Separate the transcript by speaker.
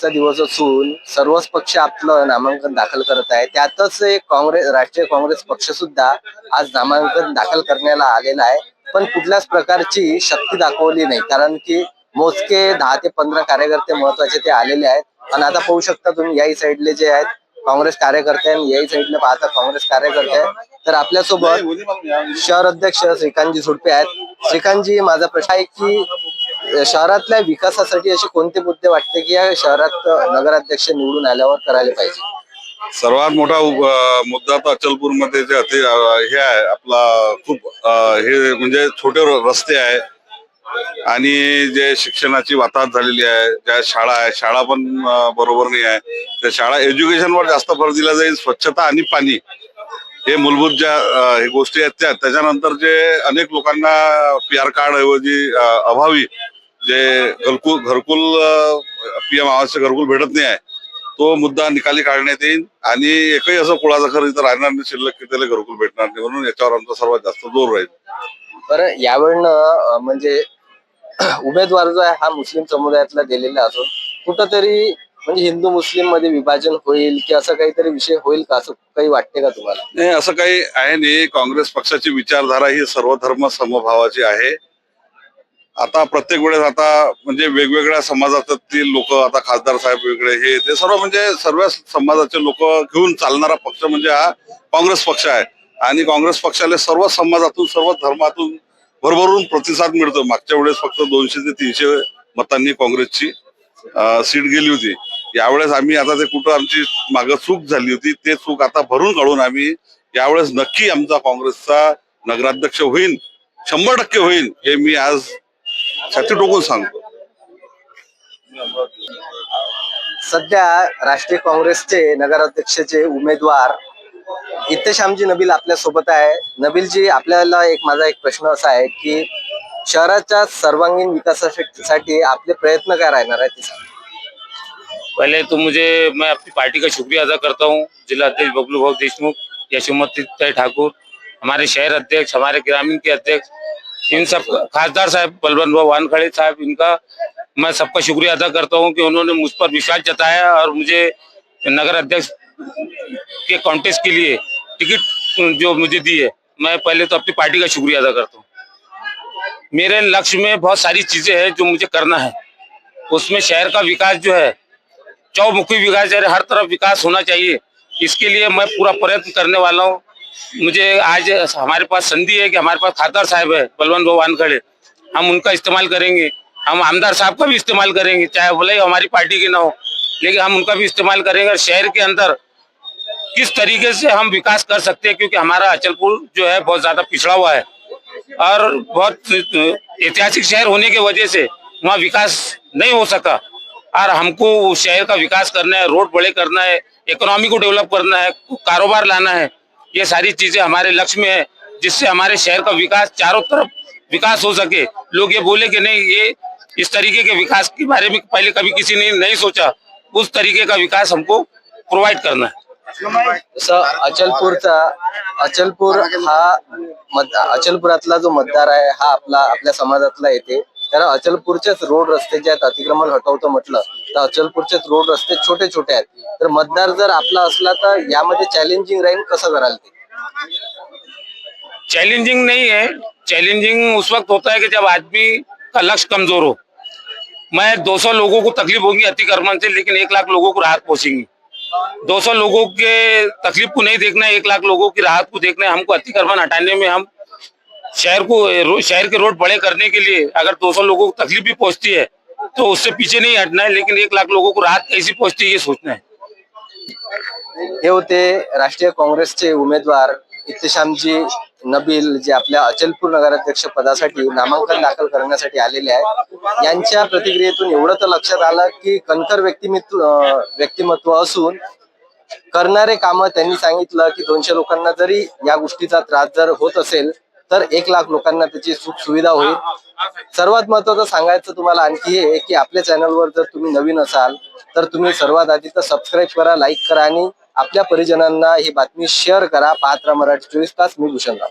Speaker 1: आजचा दिवस असून सर्वच पक्ष आपलं नामांकन दाखल करत आहे. त्यातच एक काँग्रेस राष्ट्रीय काँग्रेस पक्ष सुद्धा आज नामांकन दाखल करण्याला आलेला आहे. पण कुठल्याच प्रकारची शक्ती दाखवली नाही. कारण की मोजके दहा ते पंधरा कार्यकर्ते महत्त्वाचे ते आलेले आहेत. आणि आता पाहू शकता तुम्ही याही साईडले जे आहेत काँग्रेस कार्यकर्ते आणि याही साईडला पाहता काँग्रेस कार्यकर्ते आहेत. तर आपल्यासोबत शहर अध्यक्ष श्रीकांतजी सुडपे आहेत. श्रीकांतजी माझा प्रश्न आहे की शहरातल्या विकासासाठी असे कोणते मुद्दे वाटते की या शहरात नगराध्यक्ष निवडून आल्यावर करायला पाहिजे?
Speaker 2: सर्वात मोठा मुद्दा तर अचलपूरमध्ये जे अति हे आहे आपला खूप हे म्हणजे छोटे र- रस्ते आहे. आणि जे शिक्षणाची वाताहत झालेली आहे ज्या शाळा आहे शाळा पण बरोबर नाही आहे. त्या शाळा एज्युकेशनवर जास्त भर दिला जाईल स्वच्छता आणि पाणी हे मूलभूत ज्या हे गोष्टी आहेत त्या. त्याच्यानंतर जे अनेक लोकांना पी आर कार्ड ऐवजी अभावी जे घरकुल घरकुल पीएम आवासचे घरकुल भेटत नाही आहे तो मुद्दा निकाली काढण्यात येईल आणि एकही असं कुळाचा खर इथं राहणार नाही शिल्लक की त्याला घरकुल भेटणार नाही म्हणून याच्यावर आमचा सर्वात जास्त जोर राहील.
Speaker 1: बरं यावेळेनं म्हणजे उमेदवार जो आहे हा मुस्लिम समुदायातला दिलेला असून कुठंतरी म्हणजे हिंदू मुस्लिममध्ये विभाजन होईल की असं काहीतरी विषय होईल का? असं काही वाटते का तुम्हाला?
Speaker 2: नाही असं काही आहे नाही. काँग्रेस पक्षाची विचारधारा ही सर्व धर्म समभावाची आहे. आता प्रत्येक वेळेस आता म्हणजे वेगवेगळ्या समाजातील लोक आता खासदार साहेब वेगळे हे ते सर्व म्हणजे सर्व समाजाचे लोक घेऊन चालणारा पक्ष म्हणजे हा काँग्रेस पक्ष आहे. आणि काँग्रेस पक्षाला सर्व समाजातून सर्व धर्मातून भरभरून प्रतिसाद मिळतो. मागच्या वेळेस फक्त दोनशे ते तीनशे मतांनी काँग्रेसची सीट गेली होती. यावेळेस आम्ही आता ते कुठं आमची मागं चूक झाली होती ते चूक आता भरून काढून आम्ही यावेळेस नक्की आमचा काँग्रेसचा नगराध्यक्ष होईल शंभर टक्के होईल हे मी आज छाती टोकून सांगतो
Speaker 1: सध्या राष्ट्रीय काँग्रेसचे नगराध्यक्षाचे उमेदवार इत्तेशामजी नबील आपल्यासोबत आहे नबीलजी आपल्याला एक माझा एक प्रश्न असा आहे की शहराच्या सर्वांगीण विकासासाठी आपले प्रयत्न काय राहणार सांगा.
Speaker 3: पहले तो मुझे मैं अपनी पार्टी का शुक्रिया अदा करता हूँ जिला अध्यक्ष बबलू भाव देशमुख यशोमती तय ठाकुर हमारे शहर अध्यक्ष हमारे ग्रामीण के अध्यक्ष इन सब खासदार साहब, बलवंत भाव वानखड़े साहब, इनका मैं सबका शुक्रिया अदा करता हूँ कि उन्होंने मुझ पर विश्वास जताया और मुझे नगर अध्यक्ष के कॉन्टेस्ट के लिए टिकट जो मुझे दी है, मैं पहले तो अपनी पार्टी का शुक्रिया अदा करता हूँ। मेरे लक्ष्य में बहुत सारी चीज़ें हैं जो मुझे करना है। उसमें शहर का विकास जो है, चौमुखी विकास, यानी हर तरफ़ विकास होना चाहिए। इसके लिए मैं पूरा प्रयत्न करने वाला हूँ। मुझे आज हमारे पास संधि है कि हमारे पास खातर साहब है, बलवंत भाव वानखड़े। हम उनका इस्तेमाल करेंगे। हम आमदार साहब का भी इस्तेमाल करेंगे, चाहे ही हमारी पार्टी के ना हो, लेकिन हम उनका भी इस्तेमाल करेंगे शहर के अंदर किस तरीके से हम विकास कर सकते हैं, क्योंकि हमारा अचलपुर जो है बहुत ज़्यादा पिछड़ा हुआ है। और बहुत ऐतिहासिक शहर होने की वजह से वहाँ विकास नहीं हो सका। और हमको शहर का विकास करना है, रोड बड़े करना है इकोनॉमी को डेवलप करना है, कारोबार लाना है। ये सारी चीजें हमारे लक्ष्य में है जिससे हमारे शहर का विकास चारों तरफ विकास हो सके। लोग ये बोले कि नहीं ये इस तरीके के विकास के बारे में पहले कभी किसी ने नहीं सोचा। उस तरीके का विकास हमको प्रोवाइड करना है।
Speaker 1: तसं अचलपूरचा अचलपूर हा मत अचलपुरातला जो मतदार आहे हा आपला आपल्या समाजातला येते. त्याला अचलपूरचेच रोड रस्ते जे आहेत अतिक्रमण हटवतो म्हटलं. अचलपूरचेच रोड रस्ते छोटे छोटे आहेत. तर मतदार जर आपला असला तर यामध्ये चॅलेंजिंग राहील कसं कराल ते?
Speaker 3: चैलेंजिंग नहीं है चैलेंजिंग उस वक्त होता है कि जब आदमी का लक्ष्य कमज़ोर हो. मैं 200 लोगों को तकलीफ़ होगी अतिक्रमण से, लेकिन एक लाख लोगों को राहत पहुंचेंगी। 200 लोगों के तकलीफ़ को नहीं देखना है एक लाख लोगों की राहत को देखना है हमको अतिक्रमण हटाने में हम शहर को, शहर के रोड बड़े करने के लिए अगर 200 लोगों को तकलीफ़ भी पहुँचती है तो उससे पीछे नहीं हटना है लेकिन एक लाख लोगों को राहत कैसी पहुंचती है ये सोचना है।
Speaker 1: हे होते राष्ट्रीय काँग्रेसचे उमेदवार इत्तेशामजी नबील जे आपल्या अचलपूर नगराध्यक्ष पदासाठी नामांकन दाखल करण्यासाठी आलेले आहेत यांच्या प्रतिक्रियेतून एवढं तर लक्षात आलं की कणखर व्यक्तिमत्व व्यक्तिमत्व असून करणारे कामं त्यांनी सांगितलं की दोनशे लोकांना जरी या गोष्टीचा त्रास जर होत असेल तर एक लाख लोकांना त्याची सुख सुविधा होईल. सर्वात महत्वाचं सांगायचं तुम्हाला आणखी हे की आपल्या चॅनलवर जर तुम्ही नवीन असाल तर तुम्ही सर्वात आधी तर सबस्क्राईब करा लाईक करा आणि आपल्या परिजनांना ही बातमी शेअर करा. पाहत राहा मराठी चोवीस तास मी भूषण राव